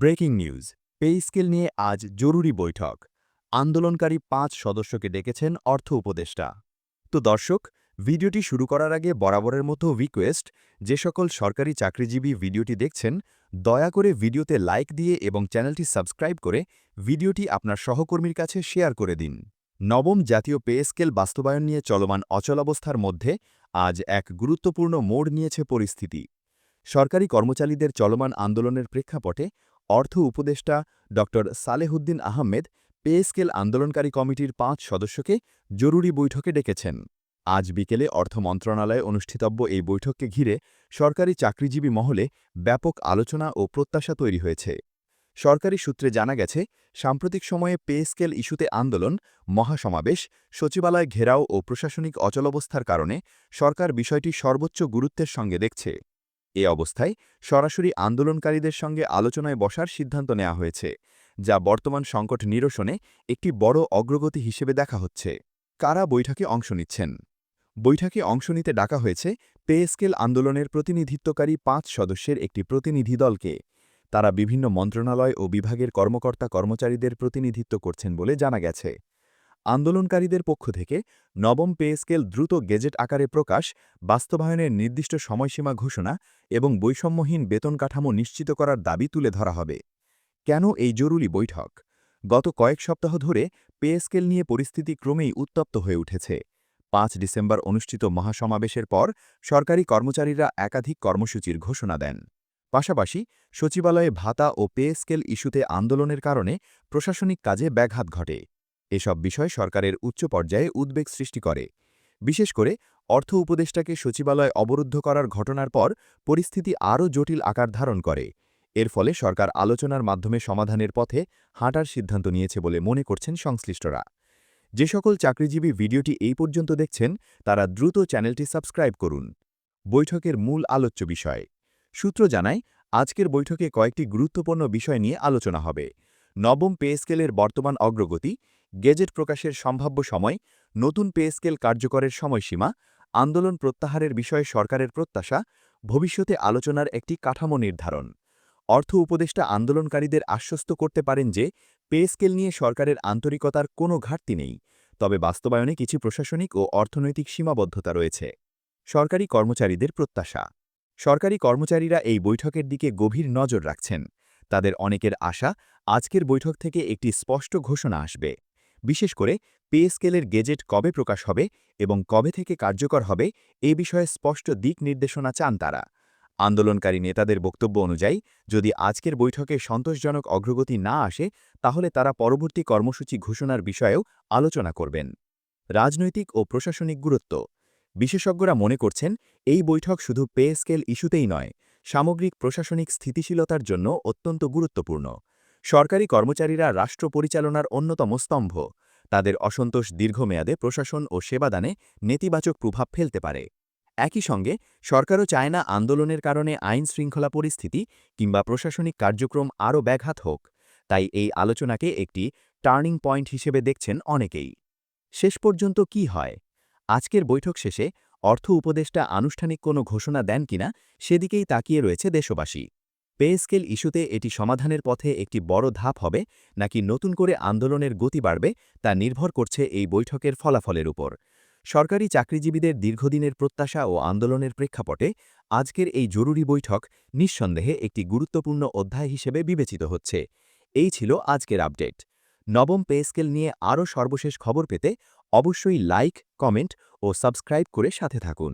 Breaking news, pay scale নিয়ে আজ জরুরি বৈঠক। আন্দোলনকারী পাঁচ সদস্যকে ডেকেছেন অর্থ উপদেষ্টা। তো দর্শক, ভিডিওটি শুরু করার আগে বরাবরের মতো রিকোয়েস্ট যে সকল সরকারি চাকরিজীবী ভিডিওটি দেখছেন, দয়া করে ভিডিওতে লাইক দিয়ে এবং চ্যানেলটি সাবস্ক্রাইব করে ভিডিওটি আপনার সহকর্মীর কাছে শেয়ার করে দিন। নবম জাতীয় পে স্কেল বাস্তবায়ন নিয়ে চলমান অচলাবস্থার মধ্যে আজ এক গুরুত্বপূর্ণ মোড় নিয়েছে পরিস্থিতি। সরকারি কর্মচারীদের চলমান আন্দোলনের প্রেক্ষাপটে অর্থ উপদেষ্টা ড সালেহুদ্দিন আহমেদ পে স্কেল আন্দোলনকারী কমিটির পাঁচ সদস্যকে জরুরি বৈঠকে ডেকেছেন। আজ বিকেলে অর্থ মন্ত্রণালয়ে অনুষ্ঠিতব্য এই বৈঠককে ঘিরে সরকারি চাকরিজীবী মহলে ব্যাপক আলোচনা ও প্রত্যাশা তৈরি হয়েছে। সরকারি সূত্রে জানা গেছে, সাম্প্রতিক সময়ে পে স্কেল ইস্যুতে আন্দোলন, মহাসমাবেশ, সচিবালয় ঘেরাও ও প্রশাসনিক অচলাবস্থার কারণে সরকার বিষয়টি সর্বোচ্চ গুরুত্বের সঙ্গে দেখছে। এ অবস্থায় সরাসরি আন্দোলনকারীদের সঙ্গে আলোচনায় বসার সিদ্ধান্ত নেওয়া হয়েছে, যা বর্তমান সংকট নিরসনে একটি বড় অগ্রগতি হিসেবে দেখা হচ্ছে। কারা বৈঠকে অংশ নিচ্ছেন? বৈঠকে অংশ নিতে ডাকা হয়েছে পে স্কেল আন্দোলনের প্রতিনিধিত্বকারী পাঁচ সদস্যের একটি প্রতিনিধি দলকে। তারা বিভিন্ন মন্ত্রণালয় ও বিভাগের কর্মকর্তা কর্মচারীদের প্রতিনিধিত্ব করছেন বলে জানা গেছে। আন্দোলনকারীদের পক্ষ থেকে নবম পে স্কেল দ্রুত গেজেট আকারে প্রকাশ, বাস্তবায়নের নির্দিষ্ট সময়সীমা ঘোষণা এবং বৈষম্যহীন বেতন কাঠামো নিশ্চিত করার দাবি তুলে ধরা হবে। কেন এই জরুরি বৈঠক? গত কয়েক সপ্তাহ ধরে পে স্কেল নিয়ে পরিস্থিতি ক্রমেই উত্তপ্ত হয়ে উঠেছে। পাঁচ ডিসেম্বর অনুষ্ঠিত মহাসমাবেশের পর সরকারি কর্মচারীরা একাধিক কর্মসূচির ঘোষণা দেন। পাশাপাশি সচিবালয়ে ভাতা ও পে স্কেল ইস্যুতে আন্দোলনের কারণে প্রশাসনিক কাজে ব্যাঘাত ঘটে। এসব বিষয় সরকারের উচ্চ পর্যায়ে উদ্বেগ সৃষ্টি করে। বিশেষ করে, অর্থ উপদেষ্টাকে সচিবালয় অবরুদ্ধ করার ঘটনার পর পরিস্থিতি আরও জটিল আকার ধারণ করে। এর ফলে সরকার আলোচনার মাধ্যমে সমাধানের পথে হাঁটার সিদ্ধান্ত নিয়েছে বলে মনে করছেন সংশ্লিষ্টরা। যে সকল চাকরিজীবী ভিডিওটি এই পর্যন্ত দেখছেন, তারা দ্রুত চ্যানেলটি সাবস্ক্রাইব করুন। বৈঠকের মূল আলোচ্য বিষয়। সূত্র জানায়, আজকের বৈঠকে কয়েকটি গুরুত্বপূর্ণ বিষয় নিয়ে আলোচনা হবে। নবম পে স্কেলের বর্তমান অগ্রগতি গেজেট প্রকাশের সম্ভাব্য সময়, নতুন পে স্কেল কার্যকরের সময়সীমা, আন্দোলন প্রত্যাহারের বিষয়ে সরকারের প্রত্যাশা, ভবিষ্যতে আলোচনার একটি কাঠামো নির্ধারণ। অর্থ উপদেষ্টা আন্দোলনকারীদের আশ্বস্ত করতে পারেন যে, পে স্কেল নিয়ে সরকারের আন্তরিকতার কোনো ঘাটতি নেই, তবে বাস্তবায়নে কিছু প্রশাসনিক ও অর্থনৈতিক সীমাবদ্ধতা রয়েছে। সরকারি কর্মচারীদের প্রত্যাশা। সরকারি কর্মচারীরা এই বৈঠকের দিকে গভীর নজর রাখছেন। তাদের অনেকের আশা, আজকের বৈঠক থেকে একটি স্পষ্ট ঘোষণা আসবে। বিশেষ করে পে স্কেলের গেজেট কবে প্রকাশ হবে এবং কবে থেকে কার্যকর হবে এ বিষয়ে স্পষ্ট দিক নির্দেশনা চান তারা। আন্দোলনকারী নেতাদের বক্তব্য অনুযায়ী, যদি আজকের বৈঠকে সন্তোষজনক অগ্রগতি না আসে, তাহলে তারা পরবর্তী কর্মসূচি ঘোষণার বিষয়েও আলোচনা করবেন। রাজনৈতিক ও প্রশাসনিক গুরুত্ব। বিশেষজ্ঞরা মনে করছেন, এই বৈঠক শুধু পে স্কেল ইস্যুতেই নয়, সামগ্রিক প্রশাসনিক স্থিতিশীলতার জন্য অত্যন্ত গুরুত্বপূর্ণ। সরকারি কর্মচারীরা রাষ্ট্র পরিচালনার অন্যতম স্তম্ভ। তাদের অসন্তোষ দীর্ঘমেয়াদে প্রশাসন ও সেবাদানে নেতিবাচক প্রভাব ফেলতে পারে। একই সঙ্গে, সরকারও চায় না আন্দোলনের কারণে আইন শৃঙ্খলা পরিস্থিতি কিংবা প্রশাসনিক কার্যক্রম আরও ব্যাঘাত হোক। তাই এই আলোচনাকে একটি টার্নিং পয়েন্ট হিসেবে দেখছেন অনেকেই। শেষ পর্যন্ত কি হয়? আজকের বৈঠক শেষে অর্থ উপদেষ্টা আনুষ্ঠানিক কোনো ঘোষণা দেন কিনা সেদিকেই তাকিয়ে রয়েছে দেশবাসী। পে স্কেল ইস্যুতে এটি সমাধানের পথে একটি বড় ধাপ হবে, নাকি নতুন করে আন্দোলনের গতি বাড়বে, তা নির্ভর করছে এই বৈঠকের ফলাফলের উপর। সরকারি চাকরিজীবীদের দীর্ঘদিনের প্রত্যাশা ও আন্দোলনের প্রেক্ষাপটে আজকের এই জরুরি বৈঠক নিঃসন্দেহে একটি গুরুত্বপূর্ণ অধ্যায় হিসেবে বিবেচিত হচ্ছে। এই ছিল আজকের আপডেট। নবম পে স্কেল নিয়ে আরও সর্বশেষ খবর পেতে অবশ্যই লাইক, কমেন্ট ও সাবস্ক্রাইব করে সাথে থাকুন।